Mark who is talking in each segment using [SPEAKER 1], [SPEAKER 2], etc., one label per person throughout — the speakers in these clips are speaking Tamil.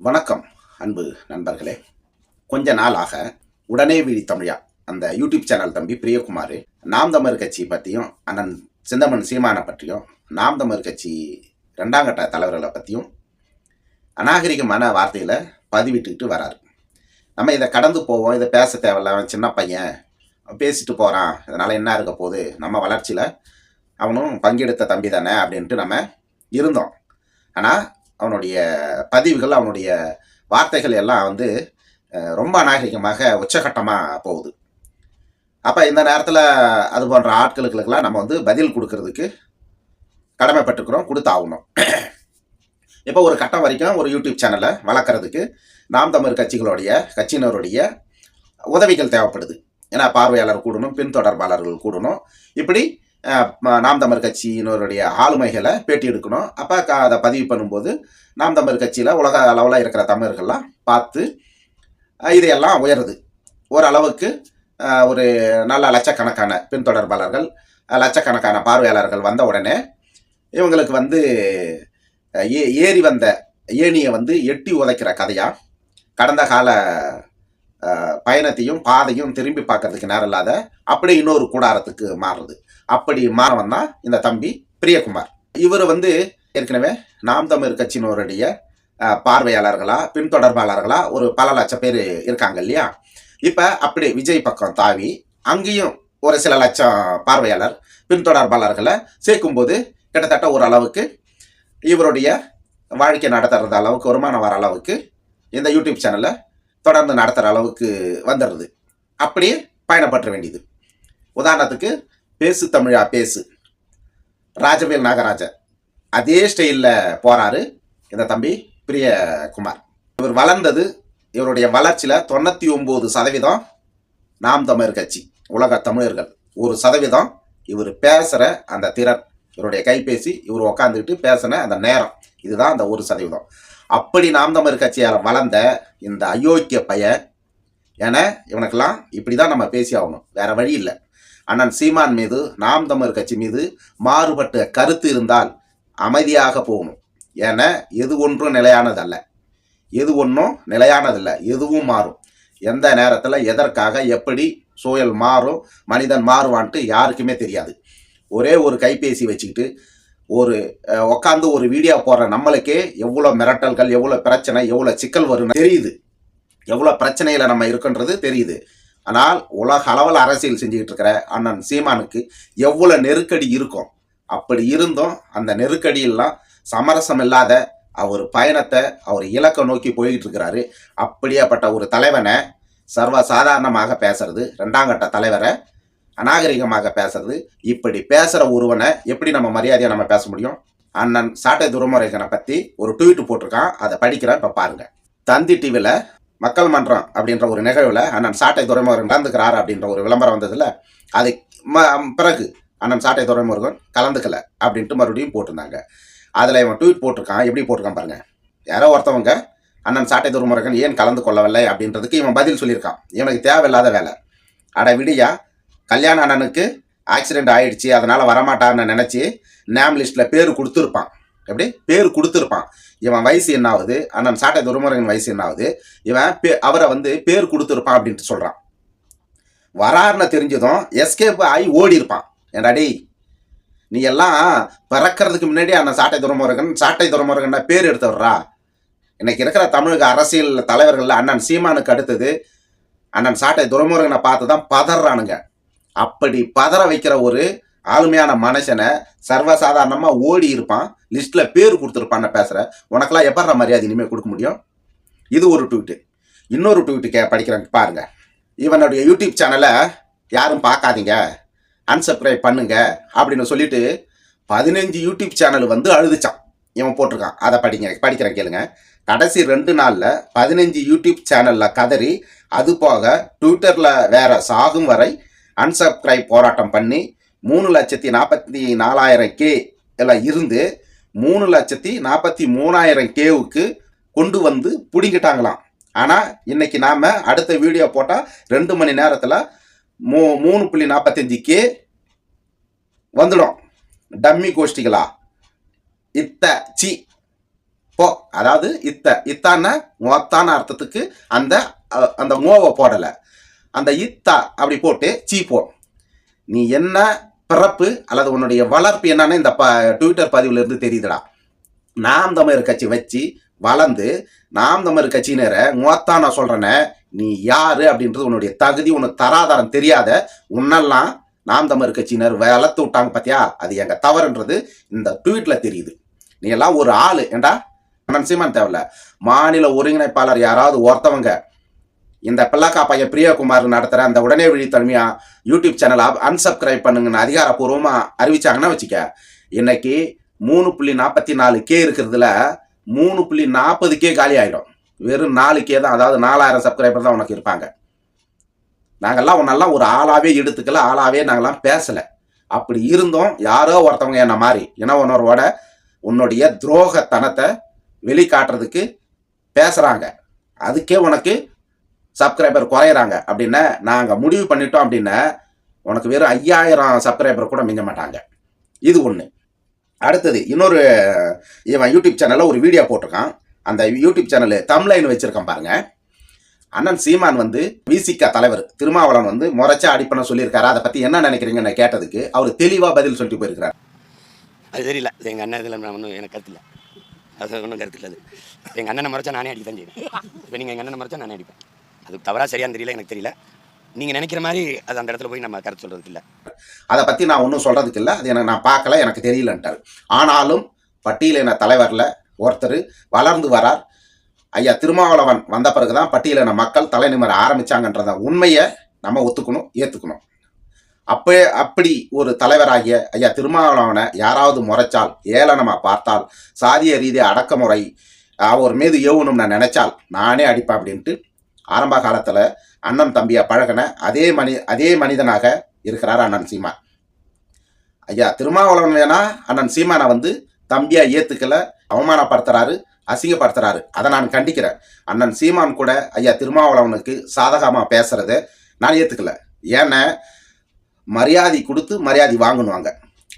[SPEAKER 1] வணக்கம் அன்பு நண்பர்களே. கொஞ்ச நாளாக உடனே விழி தமிழா அந்த யூடியூப் சேனல் தம்பி பிரியகுமார் நாம் தமிழ் கட்சி பற்றியும் அண்ணன் சிந்தமன் சீமானை பற்றியும் நாம் தமிழ் கட்சி ரெண்டாம் கட்ட தலைவர்களை பற்றியும் அநாகரிகமான வார்த்தையில் பதிவிட்டுக்கிட்டு வராரு. நம்ம இதை கடந்து போவோம் இதை பேச தேவையில்ல அவன் சின்ன பையன் பேசிட்டு போகிறான் இதனால் என்ன இருக்க போகுது நம்ம வளர்ச்சியில் அவனும் பங்கெடுத்த தம்பி தானே அப்படின்ட்டு நம்ம இருந்தோம். ஆனால் அவனுடைய பதிவுகள் அவனுடைய வார்த்தைகள் எல்லாம் வந்து ரொம்ப அநாகரிகமாக உச்சகட்டமாக போகுது. அப்போ இந்த நேரத்தில் அது போன்ற ஆட்களுக்கெல்லாம் நம்ம வந்து பதில் கொடுக்கறதுக்கு கடமைப்பட்டுருக்குறோம் கொடுத்தாகணும். இப்போ ஒரு கட்டம் வரைக்கும் ஒரு யூடியூப் சேனலை வளர்க்குறதுக்கு நாம் தமிழ் கட்சிகளுடைய கட்சியினருடைய உதவிகள் தேவைப்படுது. ஏன்னா பார்வையாளர் கூடணும் பின்தொடர்பாளர்கள் கூடணும். இப்படி நாம் தமிழ் கட்சியினருடைய ஆளுமைகளை பேட்டி எடுக்கணும். அப்போ க அதை பதிவு பண்ணும்போது நாம் தமிழ் கட்சியில் உலக அளவில் இருக்கிற தமிழர்கள்லாம் பார்த்து இதையெல்லாம் உயருது. ஓரளவுக்கு ஒரு நல்ல லட்சக்கணக்கான பின்தொடர்பாளர்கள் லட்சக்கணக்கான பார்வையாளர்கள் வந்த உடனே இவங்களுக்கு வந்து ஏ ஏறி வந்த ஏணியை வந்து எட்டி உதைக்கிற கதையாக கடந்த கால பயணத்தையும் பாதையும் திரும்பி பார்க்கறதுக்கு நேரம் இல்லாத அப்படியே இன்னொரு கூடாரத்துக்கு மாறுறது அப்படி மாறவன் தான் இந்த தம்பி பிரியகுமார். இவர் வந்து ஏற்கனவே நாம் தமிழ் கட்சியினருடைய பார்வையாளர்களா பின்தொடர்பாளர்களா ஒரு பல லட்சம் பேர் இருக்காங்க இல்லையா? இப்போ அப்படி விஜய் பக்கம் தாவி அங்கேயும் ஒரு சில லட்சம் பார்வையாளர் பின்தொடர்பாளர்களை சேர்க்கும்போது கிட்டத்தட்ட ஒரு அளவுக்கு இவருடைய வாழ்க்கை நடத்துகிற அளவுக்கு வருமானம் வர அளவுக்கு இந்த யூடியூப் சேனலை தொடர்ந்து நடத்துகிற அளவுக்கு வந்துடுது. அப்படியே பயணப்பற்ற வேண்டியது. உதாரணத்துக்கு பேசு தமிழா பேசு. ராஜவேல் நாகராஜன். அதே ஸ்டைலில் போகிறாரு இந்த தம்பி பிரியகுமார். இவர் வளர்ந்தது இவருடைய வளர்ச்சியில் தொண்ணூற்றி ஒம்பது சதவீதம் நாம் தமிழர் கட்சி உலக தமிழர்கள். ஒரு சதவீதம் இவர் பேசுகிற அந்த திறன் இவருடைய கைபேசி இவர் உக்காந்துக்கிட்டு பேசின அந்த நேரம். இதுதான் அந்த ஒரு சதவீதம். அப்படி நாம் தமிழர் கட்சியால் வளர்ந்த இந்த அயோக்கிய பைய என இவனுக்கெல்லாம் இப்படி தான் நம்ம பேசி ஆகணும். வேறு வழி இல்லை. அண்ணன் சீமான் மீது நாம் தமிழர் கட்சி மீது மாறுபட்ட கருத்து இருந்தால் அமைதியாக போகணும். ஏன்னா எது ஒன்றும் நிலையானதல்ல. எது ஒன்றும் நிலையானதில்லை. எதுவும் மாறும். எந்த நேரத்தில் எதற்காக எப்படி சூழல் மாறும் மனிதன் மாறுவான்ட்டு யாருக்குமே தெரியாது. ஒரே ஒரு கைபேசி வச்சுக்கிட்டு ஒரு உக்காந்து ஒரு வீடியோ போடுற நம்மளுக்கே எவ்வளோ மிரட்டல்கள் எவ்வளோ பிரச்சனை எவ்வளோ சிக்கல் வரும்னு தெரியுது. எவ்வளோ பிரச்சனையில் நம்ம இருக்குன்றது தெரியுது. ஆனால் உலக அளவில் அரசியல் செஞ்சுக்கிட்டு இருக்கிற அண்ணன் சீமானுக்கு எவ்வளோ நெருக்கடி இருக்கும் அப்படி இருந்தும் அந்த நெருக்கடியெல்லாம் சமரசம் இல்லாத அவர் பயணத்தை அவர் இலக்கை நோக்கி போய்கிட்டு இருக்கிறாரு. அப்படியாப்பட்ட ஒரு தலைவனை சர்வ சாதாரணமாக பேசுறது ரெண்டாம் கட்ட தலைவரை அநாகரிகமாக பேசுறது இப்படி பேசுகிற ஒருவனை எப்படி நம்ம மரியாதையாக நம்ம பேச முடியும்? அண்ணன் சாட்டை துரமுறைகனை பற்றி ஒரு ட்வீட் போட்டிருக்கான் அதை படிக்கிறேன் இப்போ பாருங்கள் தந்தி டிவியில் மக்கள் மன்றம் அப்படின்ற ஒரு நிகழ்வில் அண்ணன் சாட்டை துறைமுருகன் கலந்துக்கிறார் அப்படின்ற ஒரு விளம்பரம் வந்ததில்ல அது ம- பிறகு அண்ணன் சாட்டை துறைமுருகன் கலந்துக்கல அப்படின்ட்டு மறுபடியும் போட்டிருந்தாங்க. அதில் இவன் ட்வீட் போட்டிருக்கான் எப்படி போட்டிருக்கான் பாருங்கள் யாரோ ஒருத்தவங்க அண்ணன் சாட்டை துறைமுருகன் ஏன் கலந்து கொள்ளவில்லை அப்படின்றதுக்கு இவன் பதில் சொல்லியிருக்கான். இவனுக்கு தேவையில்லாத வேலை. அட விடியா கல்யாண அண்ணனுக்கு ஆக்சிடென்ட் ஆயிடுச்சு அதனால் வரமாட்டான்னு நினச்சி நேம் லிஸ்ட்டில் பேர் கொடுத்துருப்பான். எப்படி? பேர் கொடுத்துருப்பான். இவன் வயசு என்ன ஆகுது? அண்ணன் சாட்டை துருமுருகன் வயசு என்ன ஆகுது? இவன் பே அவரை வந்து பேர் கொடுத்துருப்பான் அப்படின்ட்டு சொல்கிறான் வராருன்னு தெரிஞ்சதும் எஸ்கேப் ஆகி ஓடி இருப்பான் ஏன்டா டேய் நீ எல்லாம் பிறக்கிறதுக்கு முன்னாடி அண்ணன் சாட்டை துறமுருகன் சாட்டை துரைமுருகன் பேர் எடுத்து வர்றா இன்னைக்கு இருக்கிற தமிழக அரசியல் தலைவர்களில் அண்ணன் சீமானுக்கு அடுத்தது அண்ணன் சாட்டை துறமுருகனை பார்த்து தான் பதறானுங்க. அப்படி பதற வைக்கிற ஒரு ஆளுமையான மனுஷனை சர்வசாதாரணமாக ஓடி இருப்பான் லிஸ்ட்டில் பேர் கொடுத்துருப்பான்னு பேசுகிற உனக்கெல்லாம் எப்பற மரியாதை இனிமேல் கொடுக்க முடியும்? இது ஒரு ட்வீட்டு இன்னொரு ட்வீட்டு கே படிக்கிறேன் பாருங்க. இவனுடைய யூடியூப் சேனலை யாரும் பார்க்காதீங்க. அன்சப்ஸ்கிரைப் பண்ணுங்க அப்படின்னு சொல்லிட்டு பதினஞ்சு யூடியூப் சேனல் வந்து அழுதுச்சான். இவன் போட்டிருக்கான். அதை படிங்க படிக்கிறேன் கேளுங்க. கடைசி ரெண்டு நாளில் பதினஞ்சு யூடியூப் சேனலில் கதறி அது போக ட்விட்டரில் வேற சாகும் வரை அன்சப்ஸ்கிரைப் போராட்டம் பண்ணி மூணு லட்சத்தி நாற்பத்தி நாலாயிரம் கே எல்லாம் இருந்து மூணு லட்சத்தி நாற்பத்தி மூணாயிரம் கேவுக்கு கொண்டு வந்து பிடிங்கிட்டாங்களாம். ஆனால் இன்னைக்கு நாம் அடுத்த வீடியோ போட்டால் ரெண்டு மணி நேரத்தில் மூ மூணு புள்ளி நாற்பத்தஞ்சு கே வந்துடும். டம்மி கோஷ்டிகளா? இத்த சி போ அதாவது இத்த இத்தான மொத்தான அர்த்தத்துக்கு அந்த அந்த மோவை போடலை. அந்த இத்தா அப்படி போட்டு சீ போ நீ என்ன பிறப்பு அல்லது உன்னுடைய வளர்ப்பு என்னன்னு இந்த ப ட்விட்டர் பதிவுல இருந்து தெரியுதுடா. நாம் தமிழர் கட்சி வச்சு வளர்ந்து நாம் தமிழர் கட்சியினரை மொத்தா நான் சொல்கிறேனே நீ யாரு அப்படின்றது உன்னுடைய தகுதி உனக்கு தராதாரம் தெரியாத உன்னெல்லாம் நாம் தமிழர் கட்சியினர் வளர்த்து விட்டாங்க பார்த்தியா அது எங்க தவறுன்றது இந்த ட்வீட்ல தெரியுது. நீ எல்லாம் ஒரு ஆளு ஏண்டா? அண்ணன் சீமான் தேவையில்ல. மாநில ஒருங்கிணைப்பாளர் யாராவது ஒருத்தவங்க இந்த பிள்ளாக்கா பையன் பிரியகுமார் நடத்துகிற அந்த உடனே விழி தனிமையா யூடியூப் சேனலை அன்சப்ஸ்கிரைப் பண்ணுங்கன்னு அதிகாரப்பூர்வமாக அறிவிச்சாங்கன்னா வச்சுக்க. இன்னைக்கு மூணு புள்ளி நாற்பத்தி நாலு கே இருக்கிறதுல மூணு புள்ளி நாற்பது கே காலி ஆகிடும் வெறும் நாலு கே தான் அதாவது நாலாயிரம் சப்ஸ்கிரைபர் தான் உனக்கு இருப்பாங்க. நாங்கெல்லாம் உன்னெல்லாம் ஒரு ஆளாகவே எடுத்துக்கல ஆளாகவே நாங்கள்லாம் பேசலை. அப்படி இருந்தோம் யாரோ ஒருத்தவங்க என்ன மாதிரி இன உணர்வோட உன்னுடைய துரோகத்தனத்தை வெளிக்காட்டுறதுக்கு பேசுகிறாங்க அதுக்கே உனக்கு சப்ஸ்கிரைபர் குறையிறாங்க அப்படின்னா நாங்கள் முடிவு பண்ணிட்டோம் அப்படின்னா உனக்கு வெறும் ஐயாயிரம் சப்ஸ்கிரைபர் கூட மிஞ்ச மாட்டாங்க. இது ஒன்று அடுத்தது இன்னொரு இவன் யூடியூப் சேனலில் ஒரு வீடியோ போட்டிருக்கான். அந்த யூடியூப் சேனல் தம்லைன் வச்சுருக்கான் பாருங்க. அண்ணன் சீமான் வந்து விசிகா தலைவர் திருமாவளவன் வந்து முறைச்சா அடிப்பன சொல்லியிருக்காரு. அதை பற்றி என்ன நினைக்கிறீங்கன்னு கேட்டதுக்கு அவர் தெளிவாக பதில் சொல்லிட்டு போயிருக்கிறார்.
[SPEAKER 2] அது தெரியல. எங்கள் அண்ணன் இதில் நான் ஒன்றும் எனக்கு கருத்து இல்லை. அது ஒன்றும் கருத்து இல்லை. அது எங்கள் அண்ணனை முறைச்சா நானே அடிக்க தான் செய்வேன். இப்போ நீங்கள் எங்கள் அண்ணனை மறைச்சா நானே அடிப்பேன். அது தவறாக சரியான்னு தெரியல எனக்கு தெரியல. நீங்கள் நினைக்கிற மாதிரி அது அந்த இடத்துல போய் நம்ம கருத்து சொல்கிறதுக்கு இல்லை
[SPEAKER 1] அதை பற்றி நான் ஒன்றும் சொல்கிறதுக்கு இல்லை அது எனக்கு நான் பார்க்கல எனக்கு தெரியலன்ட்டார். ஆனாலும் பட்டியலின தலைவரில் ஒருத்தர் வளர்ந்து வரார். ஐயா திருமாவளவன் வந்த பிறகு தான் பட்டியலின மக்கள் தலைநிமர ஆரம்பித்தாங்கன்றத உண்மையை நம்ம ஒத்துக்கணும் ஏற்றுக்கணும் அப்போ அப்படி ஒரு தலைவராகிய ஐயா திருமாவளவனை யாராவது முறைச்சால் ஏளனமாக பார்த்தால் சாதிய ரீதியாக அடக்குமுறை அவர் மீது ஏவணும்னு நான் நினச்சால் நானே அடிப்பேன் அப்படின்ட்டு ஆரம்ப காலத்தில் அண்ணன் தம்பியை பழகின அதே மனி அதே மனிதனாக இருக்கிறார் அண்ணன் சீமான். ஐயா திருமாவளவன் வேணா அண்ணன் சீமானை வந்து தம்பியாக ஏற்றுக்கல அவமானப்படுத்துகிறாரு அசிங்கப்படுத்துறாரு. அதை நான் கண்டிக்கிறேன். அண்ணன் சீமான் கூட ஐயா திருமாவளவனுக்கு சாதகமாக பேசுறத நான் ஏற்றுக்கல ஏன்னா மரியாதை கொடுத்து மரியாதை வாங்கணுவாங்க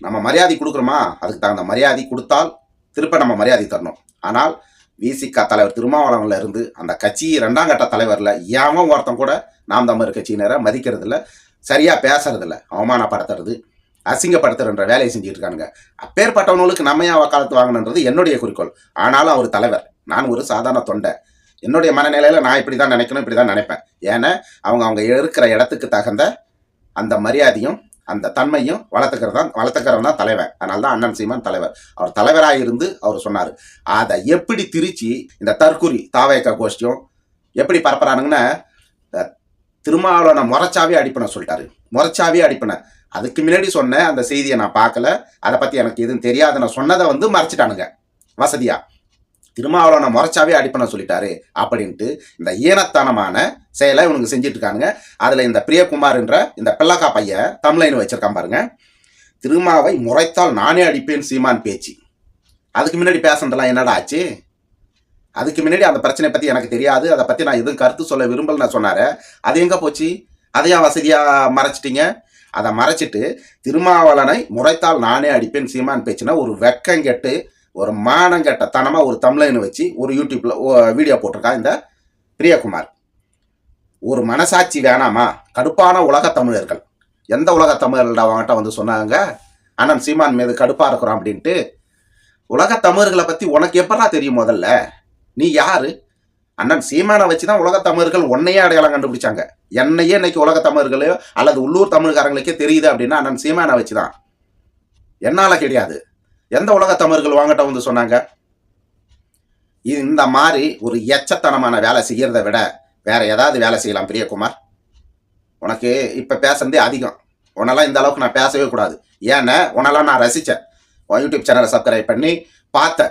[SPEAKER 1] நம்ம மரியாதை கொடுக்குறோமா? அதுக்கு தகுந்த மரியாதை கொடுத்தால் திருப்ப நம்ம மரியாதை தரணும். ஆனால் விசிக தலைவர் திருமாவளவன்ல இருந்து அந்த கட்சி ரெண்டாம் கட்ட தலைவர்ல ஏன் ஒருத்தன் கூட நாம் தமிழர் கட்சியினரை மதிக்கிறது சரியாக சரியா பேசுறது அவமானப்படுத்துறது அசிங்கப்படுத்துறன்ற வேலையை செஞ்சுட்டு இருக்கானுங்க அப்பேற்பட்டவனுக்கு நம்ம ஏன் வக்காலத்து வாங்கணுன்றது என்னுடைய குறிக்கோள். ஆனாலும் அவர் தலைவர். நான் ஒரு சாதாரண தொண்டை. என்னுடைய மனநிலையில நான் இப்படி தான் நினைக்கணும் இப்படி தான் நினைப்பேன். ஏன்னா அவங்க அவங்க இருக்கிற இடத்துக்கு தகுந்த அந்த மரியாதையும் அந்த தன்மையும் வளர்த்துக்கிறது தான் வளர்த்துக்கிறவன் தான் தலைவர் அதனால தான் அண்ணன் சீமான் தலைவர். அவர் தலைவராக இருந்து அவர் சொன்னார். அதை எப்படி திருச்சி இந்த தற்குறி தாவயக்க கோஷ்டியும் எப்படி பரப்புறானுங்கன்னா திருமாவளவனை முறைச்சாவே அடிப்பன சொல்லிட்டாரு. முறைச்சாவே அடிப்பன அதுக்கு முன்னாடி சொன்ன அந்த செய்தியை நான் பார்க்கல. அதை பற்றி எனக்கு எதுவும் தெரியாது நான் சொன்னதை வந்து மறைச்சிட்டானுங்க. வசதியாக திருமாவளவனை முறைச்சாவே அடிப்பண்ண சொல்லிட்டாரு அப்படின்ட்டு இந்த ஈனத்தனமான செயலை இவனுக்கு செஞ்சுட்டு இருக்கானுங்க அதில் இந்த பிரியகுமார்ன்ற இந்த பிள்ளக்கா பையன் தமிழைன்னு வச்சிருக்கான் பாருங்க. திருமாவை முறைத்தால் நானே அடிப்பேன் சீமான் பேச்சு. அதுக்கு முன்னாடி பேசுனதெல்லாம் என்னடா ஆச்சு? அதுக்கு முன்னாடி அந்த பிரச்சனை பற்றி எனக்கு தெரியாது. அதை பற்றி நான் எதுவும் கருத்து சொல்ல விரும்பல நான் சொன்னார். அது எங்கே போச்சு? அதையும் வசதியாக மறைச்சிட்டிங்க? அதை மறைச்சிட்டு திருமாவளனை முறைத்தால் நானே அடிப்பேன் சீமான் பேச்சுனா ஒரு வெக்கம் கெட்டு ஒரு மானங்கெட்ட தனமாக ஒரு தமிழன்னு வச்சு ஒரு யூடியூப்பில் வீடியோ போட்டிருக்கான் இந்த பிரியகுமார். ஒரு மனசாட்சி வேணாமா? கடுப்பான உலக தமிழர்கள். எந்த உலக தமிழர்கள்டா அவங்ககிட்ட வந்து சொன்னாங்க? அண்ணன் சீமான் மீது கடுப்பாக இருக்கிறோம் அப்படின்ட்டு. உலக தமிழர்களை பற்றி உனக்கு எப்படா தெரியும் முதல்ல? நீ யார்? அண்ணன் சீமானை வச்சு தான் உலக தமிழர்கள் உன்னையே அடையாளம் கண்டுபிடிச்சாங்க. என்னையே இன்னைக்கு உலக தமிழர்களையோ அல்லது உள்ளூர் தமிழ்காரங்களுக்கே தெரியுது அப்படின்னா அண்ணன் சீமானை வச்சு தான் என்னால் கிடையாது. எந்த உலக தமிழர்கள் வாங்கட்ட வந்து சொன்னாங்க? இது இந்த மாதிரி ஒரு எச்சத்தனமான வேலை செய்கிறத விட வேற ஏதாவது வேலை செய்யலாம் பிரியகுமார். உனக்கு இப்ப பேசுறதே அதிகம். உன்னெல்லாம் இந்த அளவுக்கு நான் பேசவே கூடாது. ஏன்னா உன்னெல்லாம் நான் ரசிச்சேன். உன் யூடியூப் சேனலை சப்ஸ்கிரைப் பண்ணி பார்த்தேன்.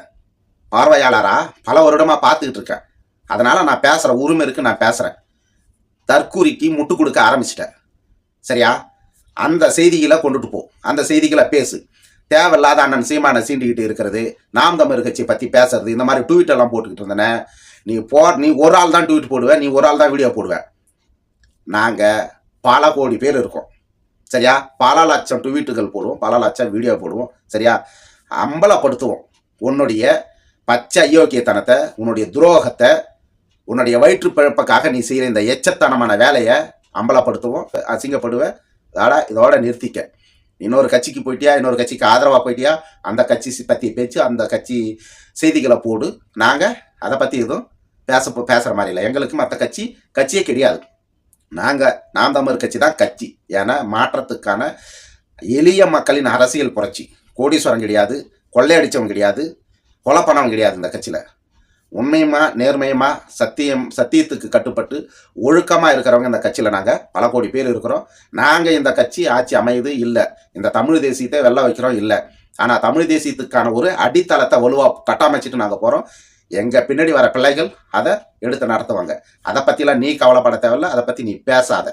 [SPEAKER 1] பார்வையாளரா பல வருடமா பார்த்துக்கிட்டு இருக்கேன். அதனால நான் பேசுற உரிமை இருக்கு நான் பேசுறேன். தற்கூரிக்கு முட்டு கொடுக்க ஆரம்பிச்சிட்டேன். சரியா? அந்த செய்திகளை கொண்டுட்டு போ. அந்த செய்திகளை பேசு. தேவையில்லாத அண்ணன் சீமானை சீண்டிக்கிட்டு இருக்கிறது. நாம் தமிழ் கட்சி பற்றி பேசுறது இந்த மாதிரி ட்வீட்டெல்லாம் போட்டுக்கிட்டு இருந்தேனே. நீ போ நீ ஒரு ஆள் தான் ட்வீட் போடுவேன் நீ ஒரு ஆள் தான் வீடியோ போடுவேன் நாங்கள் பல கோடி பேர் இருக்கோம். சரியா? பல லட்சம் ட்வீட்டுகள் போடுவோம் பல லட்சம் வீடியோ போடுவோம் சரியா? அம்பலப்படுத்துவோம். உன்னுடைய பச்சை அயோக்கியத்தனத்தை உன்னுடைய துரோகத்தை உன்னுடைய வயிற்று பிழப்புக்காக நீ செய்கிற இந்த எச்சத்தனமான வேலையை அம்பலப்படுத்துவோம் அசிங்கப்படுவேன் அதோட இதோட நிறுத்திக்க. இன்னொரு கட்சிக்கு போயிட்டியா? இன்னொரு கட்சிக்கு ஆதரவாக போயிட்டியா? அந்த கட்சி பற்றி பேச்சு அந்த கட்சி செய்திகளை போடு. நாங்கள் அதை பற்றி எதுவும் பேச பேசுகிற மாதிரி இல்லை. எங்களுக்கு மற்ற கட்சி கட்சியே கிடையாது. நாங்கள் நாம் தமிழ் கட்சி தான் கட்சி. ஏன்னா மாற்றத்துக்கான எளிய மக்களின் அரசியல் புரட்சி. கோடீஸ்வரம் கிடையாது கொள்ளையடிச்சவன் கிடையாது கொலை பண்ணவன் கிடையாது இந்த கட்சியில். உண்மையுமா நேர்மையுமா சத்தியம் சத்தியத்துக்கு கட்டுப்பட்டு ஒழுக்கமாக இருக்கிறவங்க இந்த கட்சியில் நாங்கள் பல கோடி பேர் இருக்கிறோம். நாங்கள் இந்த கட்சி ஆட்சி அமையுது இல்லை. இந்த தமிழ் தேசியத்தை வெள்ள வைக்கிறோம் இல்லை. ஆனால் தமிழ் தேசியத்துக்கான ஒரு அடித்தளத்தை வலுவாக கட்டமைச்சிட்டு நாங்கள் போகிறோம் எங்கள் பின்னாடி வர பிள்ளைகள் அதை எடுத்து நடத்துவாங்க. அதை பற்றிலாம் நீ கவலைப்பட தேவையில்ல. அதை பற்றி நீ பேசாத.